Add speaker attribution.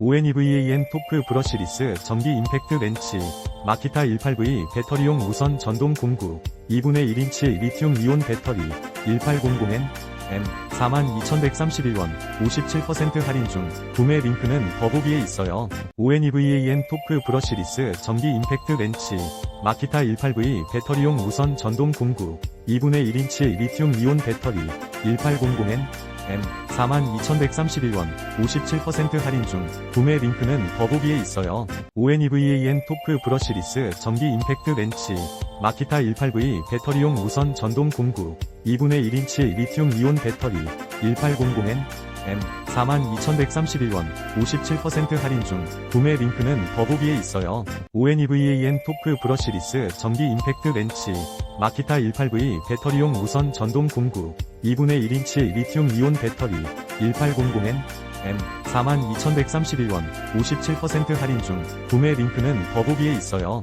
Speaker 1: ONEVAN 토크 브러시리스 전기 임팩트 렌치 마키타 18V 배터리용 무선 전동 공구 2분의 1인치 리튬 이온 배터리 1800N M 42,131원 57% 할인 중 구매 링크는 더보기에 있어요. ONEVAN 토크 브러시리스 전기 임팩트 렌치 마키타 18V 배터리용 무선 전동 공구 2분의 1인치 리튬 이온 배터리 1800N M 42,131원 57% 할인 중 구매 링크는 더보기에 있어요. ONEVAN 토크 브러시리스 전기 임팩트 렌치 마키타 18V 배터리용 무선 전동 공구 2분의 1인치 리튬 이온 배터리 1800N M 42,131원 57% 할인 중 구매 링크는 더보기에 있어요. ONEVAN 토크 브러시 리스 전기 임팩트 렌치 마키타 18V 배터리용 무선 전동 공구 2분의 1인치 리튬 이온 배터리 1800N M 42,131원 57% 할인 중 구매 링크는 더보기에 있어요.